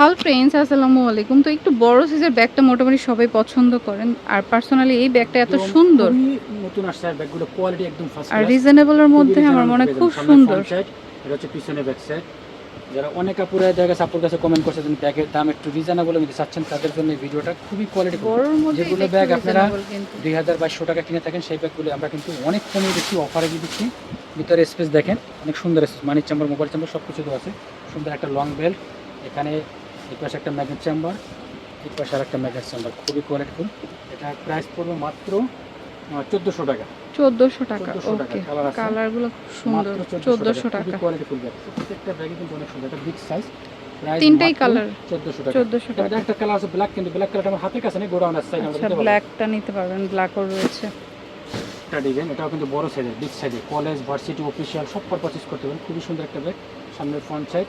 হাল ফ্রেন্ডস আসসালামু আলাইকুম। তো একটু বড় সাইজের ব্যাগটা মোটামুটি সবাই পছন্দ করেন। আর পার্সোনালি এই ব্যাগটা এত সুন্দর। নতুন আসছে আর ব্যাগগুলো কোয়ালিটি একদম ফার্স্ট আর রিজনেবলের মধ্যে আমার মনে হয় খুব সুন্দর। এটা হচ্ছে পিছনে ব্যাক সাইড যারা অনেক আপুরা দেখা গেছে আপুর কাছে কমেন্ট করছে যে ব্যাগের দাম একটু রিজনেবল আমি চাচ্ছেন তাদের জন্য এই ভিডিওটা খুবই কোয়ালিটি যেগুলো ব্যাগ আপনারা। দুই হাজার বাইশশো টাকা কিনে থাকেন সেই ব্যাগগুলো আমরা কিন্তু অনেক কমে দিচ্ছি অফারে দিয়ে দিচ্ছি। ভিতরে স্পেস দেখেন অনেক সুন্দর স্পেস মানির চেম্বার মোবাইল চেম্বার সব কিছু আছে। সুন্দর একটা লং বেল্ট এখানে এই পাশে একটা ম্যাগনেট চেম্বার এই পাশে আর একটা ম্যাগনেট চেম্বার খুবই কোয়ালিটিফুল এটা প্রাইস পড়বে মাত্র চোদ্দোশো টাকা। 1400 টাকা ওকে। কালারগুলো খুব সুন্দর মাত্র 1400 টাকা। Qualityful bag. প্রত্যেকটা ব্যাগে কিন্তু অনেক সুন্দর একটা বিগ সাইজ তিনটাই colour। চোদ্দোশো টাকা। 1400 টাকা। একটা কালার আছে ব্ল্যাক কিন্তু ব্ল্যাক কালারটা আমার হাতের কাছে নেই গোডাউন আছে আচ্ছা ব্ল্যাকটা নিতে পারবেন ব্ল্যাকও রয়েছে। একটা ডিজাইন এটাও কিন্তু বড় সাইজের বিগ কলেজ ভার্সিটি অফিসিয়াল সব করতে পারেন খুবই সুন্দর একটা ব্যাগ সামনের ফ্রন্ট সাইড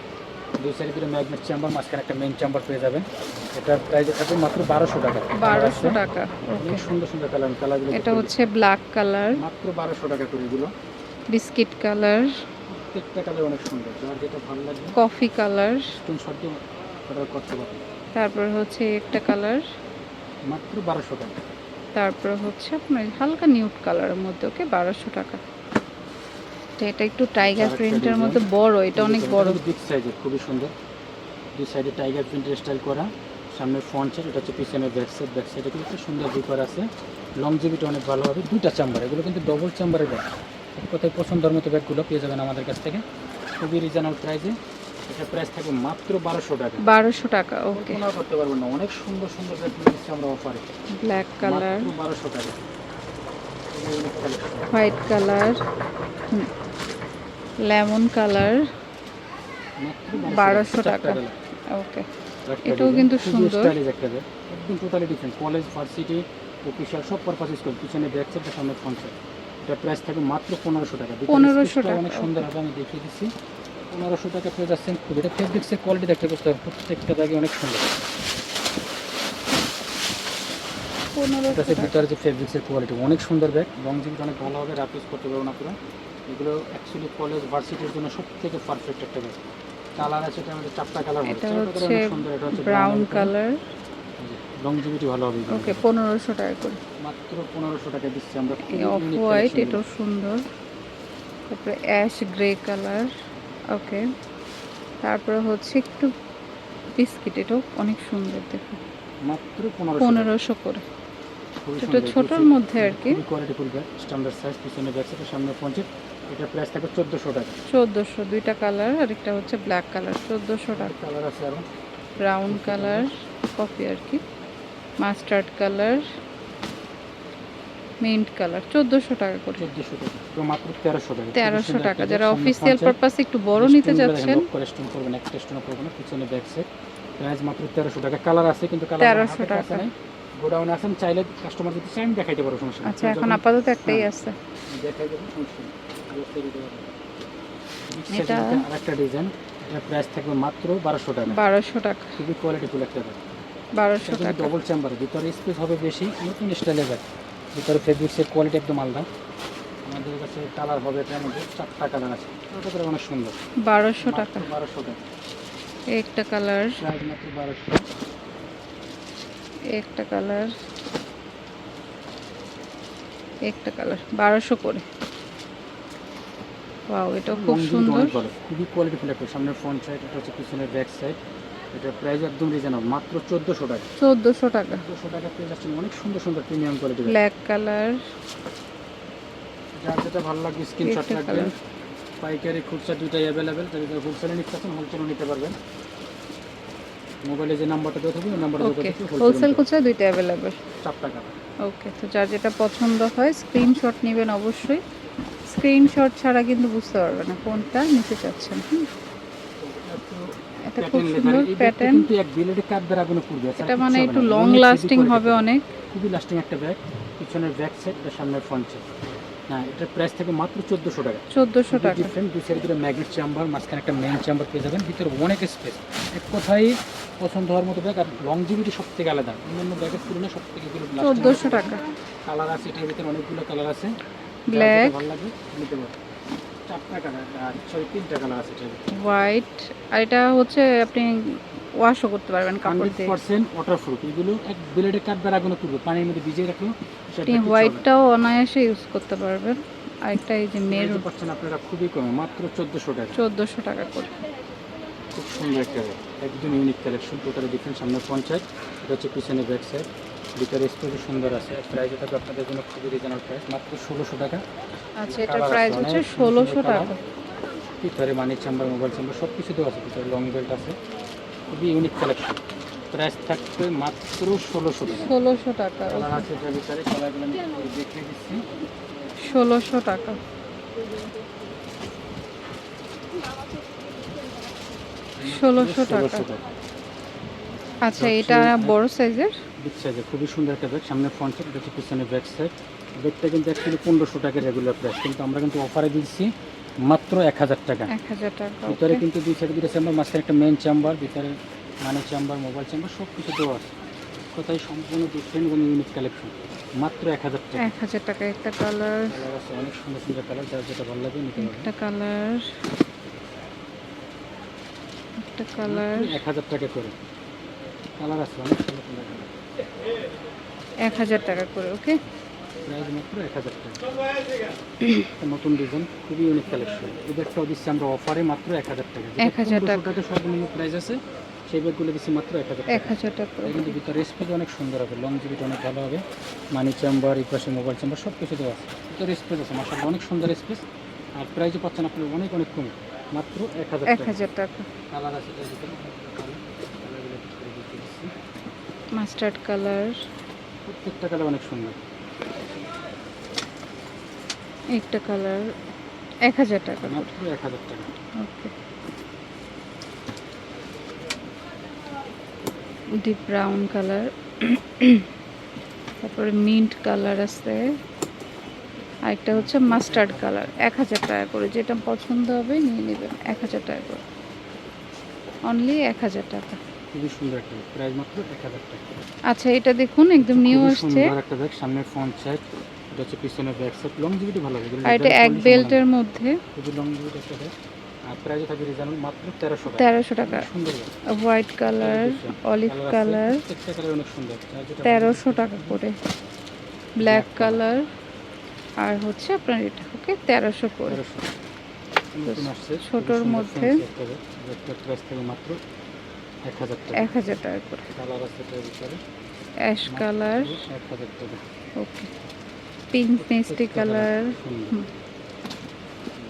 দুই সাইডে দুটো ম্যাগনেট চেম্বার মাঝখানে একটা মেইন চেম্বার পেয়ে যাবেন। এটার প্রাইস থাকবে মাত্র বারোশো টাকা। বারোশো টাকা অনেক সুন্দর সুন্দর কালার কালারগুলো এটা হচ্ছে ব্ল্যাক কালার। মাত্র বারোশো টাকা করে এগুলো। Biscuit colour. প্রত্যেকটা কালার অনেক সুন্দর। যার যেটা ভালো লাগবে। Coffee colour. স্ক্রিনশট দিয়ে অর্ডার করতে পারেন তারপর হচ্ছে একটা কালার। মাত্র বারোশো টাকা। তারপর হচ্ছে আপনার হালকা নিউট কালারের মধ্যে ওকে বারোশো টাকা। তো এটা একটু টাইগার প্রিন্টের। মধ্যে বড় এটা অনেক বড়। বিগ সাইজের খুবই সুন্দর। দুই সাইডে টাইগার প্রিন্টের স্টাইল করা। সামনের ফ্রন্ট সাইড এটা হচ্ছে পিছনে ব্যাক সাইড ব্যাক সাইডে কিন্তু সুন্দর দুপার আছে। লং জিবিটা অনেক ভালো হবে। দুইটা চেম্বার এগুলো কিন্তু ডবল চেম্বারের ব্যাগ কোথায় পছন্দের মতো ব্যাগগুলো পেয়ে যাবেন আমাদের কাছ থেকে। খুবই রিজনেবল প্রাইসে এটা প্রাইস থাকবে মাত্র বারোশো টাকা। বারোশো টাকা ওকে কল্পনা করতে পারবেন না। অনেক সুন্দর সুন্দর ব্যাগগুলো দিচ্ছি আমরা অফারে ব্ল্যাক কালার বারোশো টাকা। হোয়াইট কালার লেমন কালার বারোশো টাকা। ওকে এটাও কিন্তু সুন্দর। একটা ব্যাগ একদম totally different college varsity official সব পিছনে ব্যাক সামনে ফ্রন্ট সাইড এটা প্রাইস থাকবে মাত্র পনেরোশো টাকা। ভিতরে 1500 স্পেসটা টাকা, অনেক সুন্দর হবে আমি দেখিয়ে দিচ্ছি। পনেরোশো টাকা পেয়ে যাচ্ছেন খুব। এটা ফেব্রিক্সের কোয়ালিটি দেখতে বুঝতে হবে প্রত্যেকটা ব্যাগে অনেক সুন্দর। পনেরোশো ভিতরে যে ফেব্রিক্সের কোয়ালিটি অনেক সুন্দর ব্যাগ রং জিনিস অনেক ভালো হবে রাফ ইউজ করতে পারবেন আপনারা। এগুলো অ্যাকচুয়ালি কলেজ ভার্সিটির জন্য সব থেকে পারফেক্ট একটা ব্যাগ কালার আছে এটা আমাদের চারটা কালার এটা হচ্ছে ব্রাউন কালার লংজিভিটি ভালো হবে ওকে পনেরোশো টাকা করে। মাত্র পনেরোশো টাকা দিচ্ছি আমরা। এই অফ হোয়াইট এটাও সুন্দর। তারপরে অ্যাশ গ্রে কালার ওকে তারপরে হচ্ছে একটু বিস্কিট এটাও অনেক সুন্দর দেখুন মাত্র পনেরোশো পনেরোশো করে। এটা ছোটোর মধ্যে আর কি। Quality full bag standard size পিছনে ব্যাগ সাইড সামনে পৌঁছে এটা প্রাইস থাকবে চোদ্দোশো টাকা। চোদ্দোশো দুইটা কালার আর একটা হচ্ছে ব্ল্যাক কালার চোদ্দোশো টাকা। কালার আছে আরও ব্রাউন কালার কফি আর কি। মাস্টার্ড কালার মিন্ট কালার চোদ্দোশো টাকা করে। চোদ্দোশো টাকা তো মাত্র তেরোশো টাকা। তেরোশো টাকা। যারা অফিসিয়াল পারপাস একটু বড় নিতে যাচ্ছেন। স্টোন করবেন একটা স্টোন করবেন পিছনে ব্যাগ সাইড প্রাইস মাত্র তেরোশো টাকা। কালার আছে কিন্তু কালার 1300 টাকা। গোডাউন আছেন চাইলে কাস্টমার যদি চাই আমি দেখাইতে পারব সমস্যা আচ্ছা এখন আপাতত একটাই হ্যাঁ। আছে। দেখাই দেবো সমস্যা এটা- আরেকটা ডিজাইন এটা প্রাইস থাকবে মাত্র বারোশো টাকা। বারোশো টাকা। খুবই কোয়ালিটিফুল একটা ব্যাগ বারোশো এটা টাকা। ডবল চেম্বার ভিতরে স্পেস হবে বেশি নতুন স্টাইলের ব্যাগ ভিতরে ফেব্রিক্সের কোয়ালিটি একদম আলাদা। আমাদের কাছে কালার হবে এটার মধ্যে চারটা কালার আছে। ওটা অনেক সুন্দর। বারোশো টাকা। বারোশো টাকা। একটা কালার প্রাইস মাত্র একটা কালার একটা কালার বারোশো করে। ওয়াও এটাও খুব সুন্দর। খুবই কোয়ালিটিফুল একটা সামনের ফ্রন্ট সাইড এটা হচ্ছে পিছনের ব্যাক সাইড এটার প্রাইস একদম রিজনেবল মাত্র চোদ্দোশো টাকা। চোদ্দোশো টাকা। চোদ্দোশো টাকা পেয়ে যাচ্ছেন অনেক সুন্দর সুন্দর প্রিমিয়াম কোয়ালিটি ব্ল্যাক কালার যার যেটা ভালো লাগে স্ক্রিনশট রাখবেন পাইকারি খুচরা দুইটাই অ্যাভেলেবেল যদি হোলসেলে নিতে চান হোলসেলও নিতে পারবেন। মোবাইলে যে নাম্বারটা দেওয়া থাকবে ওই নাম্বারে ওকে হোলসেল খুচরা দুইটা অ্যাভেলেবেল চার টাকা। ওকে তো যার যেটা পছন্দ হয় স্ক্রিনশট নেবেন অবশ্যই। স্ক্রিনশট ছাড়া কিন্তু বুঝতে পারবে না কোনটা নিতে চাচ্ছেন। এটা খুব সুন্দর প্যাটার্ন পূর্বে এটা মানে একটু লং লাস্টিং হবে অনেক। খুবই লাস্টিং একটা ব্যাগ পিছনের ব্যাক সাইড এটা সামনের ফ্রন্ট সাইড হ্যাঁ এটার প্রাইস থাকে মাত্র চোদ্দোশো টাকা। চোদ্দোশো টাকা। ডিফারেন্ট দুই সাইড ম্যাগনেট চেম্বার মাঝখানে একটা মেইন চেম্বার পেয়ে যাবেন ভিতরে অনেক স্পেস এক কথাই পছন্দ হওয়ার মতো ব্যাগ আর লংজিভিটি সব থেকে আলাদা। অন্যান্য ব্যাগের তুলনায় সব থেকে চোদ্দোশো টাকা। কালার আছে এটার ভিতরে অনেকগুলো কালার আছে। ভিতরে। হোয়াইট আর এটা হচ্ছে আপনি ওয়াশও করতে পারবেন কাপড় দিয়ে। পার্সেন্ট ওয়াটার প্রুফ এগুলো এক ব্লেডে কাটবার আগুনে তুলবে পানির মধ্যে ভিজিয়ে রাখল আপনি। হোয়াইটটাও অনায়াসে ইউজ করতে পারবেন। আরেকটা এই যে মেরুন। পাচ্ছেন আপনারা খুবই কমে মাত্র চোদ্দোশো টাকা। চোদ্দোশো টাকা করে। খুব সুন্দর একটা একদম ইউনিক কালেকশন টোটালি ডিফারেন্ট সামনে পঞ্চায়েত এটা হচ্ছে পিছনে ব্যাক সাইড ভিতরে স্পেসও সুন্দর আছে। প্রাইস থাকবে আপনাদের জন্য খুবই রিজনেবল প্রাইস মাত্র ষোলোশো টাকা। আচ্ছা এটার Colour প্রাইস হচ্ছে অনেক, ষোলোশো টাকা। ভিতরে মানি চেম্বার মোবাইল চেম্বার সব কিছু দেওয়া আছে ভিতরে লং বেল্ট আছে। খুবই ইউনিক কালেকশন প্রাইস থাকবে মাত্র ষোলোশো টাকা। ষোলোশো টাকা আছে এটার ভিতরে কালারগুলো আমি দেখিয়ে দিচ্ছি। ষোলোশো টাকা। ষোলোশো টাকা। আচ্ছা এটা বড় সাইজের বিগ সাইজের খুবই সুন্দর একটা ব্যাগ। সামনে ফ্রন্ট সাইড এটা পিছনে ব্যাক সাইড ব্যাগটা কিন্তু অ্যাকচুয়ালি পনেরোশো টাকা রেগুলার প্রাইস কিন্তু আমরা কিন্তু অফারে দিচ্ছি মাত্র এক হাজার টাকা। ভিতরে কিন্তু দুই সাইডে দুটো চেম্বার মাঝখানে একটা মেন চেম্বার ভিতরে মানি চেম্বার মোবাইল চেম্বার সব কিছু দেওয়া আছে। কোথায় সম্পূর্ণ ডিফারেন্ট এবং ইউনিক কালেকশন মাত্র এক হাজার টাকা। এক হাজার টাকা একটা কালার কালার আছে অনেক সুন্দর সুন্দর কালার যার যেটা ভালো লাগে নিতে পারবেন। একটা কালার একটা কালার এক হাজার টাকা করে। কালার আছে অনেক সুন্দর সুন্দর কালার এক হাজার টাকা করে ওকে প্রাইস মাত্র এক হাজার টাকা। নতুন ডিজাইন খুবই ইউনিক কালেকশন এই ব্যাগটাও দিচ্ছি আমরা অফারে মাত্র এক হাজার টাকা। 1000 টাকা। টাকা সর্বনিম্ন প্রাইস আছে। সেই ব্যাগগুলো দিচ্ছি মাত্র এক হাজার এক হাজার টাকা কিন্তু ভিতরে স্পেস অনেক সুন্দর হবে। লং জিবিটা অনেক ভালো হবে। মানি চেম্বার এই পাশে মোবাইল চেম্বার সব কিছু দেওয়া আছে। ভিতরে স্পেস আছে মাসাল অনেক সুন্দর স্পেস আর প্রাইসও পাচ্ছেন আপনি অনেক অনেক কম। মাত্র এক হাজার এক টাকা হাজার টাকা। কালার আছে এটার ভিতরে কালার কালারগুলো একটু করে দেখিয়ে দিচ্ছি মাস্টার্ড কালার। প্রত্যেকটা কালার অনেক সুন্দর। একটা কালার এক হাজার টাকা। মাত্র এক হাজার টাকা। ওকে। Deep brown colour. তারপরে মিন্ট কালার আছে। আরেকটা হচ্ছে মাস্টার্ড কালার। এক হাজার টাকা করে। যেটা পছন্দ হবে নিয়ে নেবেন। এক হাজার টাকা করে। অনলি এক হাজার টাকা। খুবই সুন্দর একটা প্রাইস মাত্র এক হাজার টাকা। আচ্ছা এটা দেখুন একদম নিউ আসছে। সুন্দর একটা ব্যাগ সামনে ফ্রন্ট সাইড এটা হচ্ছে ব্যাক সাইড ভালো হবে আর এটা এক বেল্টের মধ্যে। খুবই একটা ব্যাগ আর প্রাইস থাকবে রিজনেবল মাত্র তেরোশো টাকা। তেরোশো টাকা। সুন্দর হোয়াইট কালার অলিভ কালার প্রত্যেকটা কালার অনেক সুন্দর। টাকা করে। ব্ল্যাক কালার আর হচ্ছে আপনার এটা ওকে করে। ছোটোর মধ্যে। মাত্র এক হাজার টাকা। করে। অ্যাশ কালার ওকে পিঙ্ক মিষ্টি colour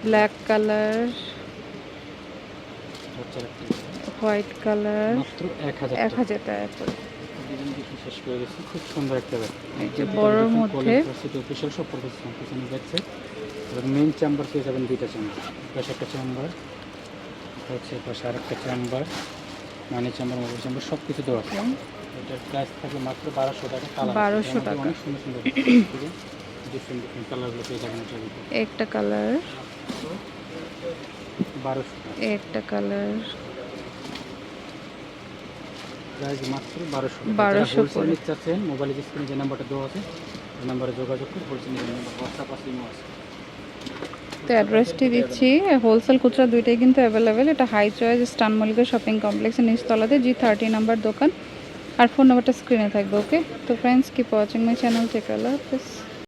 black colour white colour এক হাজার এক টাকা করে। খুব সুন্দর একটা বড়োর মধ্যে। মেইন চেম্বার পেয়ে যাবেন দুইটা চেম্বার একটা চেম্বার হচ্ছে পাশে আরেকটা chamber money chamber mobile chamber সব কিছু দেওয়া আছে। এটার প্রাইস থাকবে মাত্র বারোশো টাকা কালার 1200 টাকা। অনেক সুন্দর সুন্দর ডিফারেন্ট ডিফারেন্ট কালারগুলো পেয়ে যাবেন একটা কালার বারোশো টাকা। একটা কালার প্রাইস মাত্র বারোশো 1200 হোলসেল করে। নিতে চাচ্ছেন মোবাইলের স্ক্রিনে যে নাম্বারটা দেওয়া আছে ওই নাম্বারে যোগাযোগ করে হোলসেল নাম্বার হোয়াটসঅ্যাপ আছে ইমো আছে। তো অ্যাড্রেসটি দিচ্ছি। হোলসেল খুচরা দুইটাই কিন্তু অ্যাভেলেবেল এটা হাই চয়েস স্টান শপিং কমপ্লেক্সের নিচতলাতে জি থার্টি নাম্বার দোকান। আর ফোন নাম্বারটা স্ক্রিনে থাকবে ওকে তো friends keep watching my channel tech Allah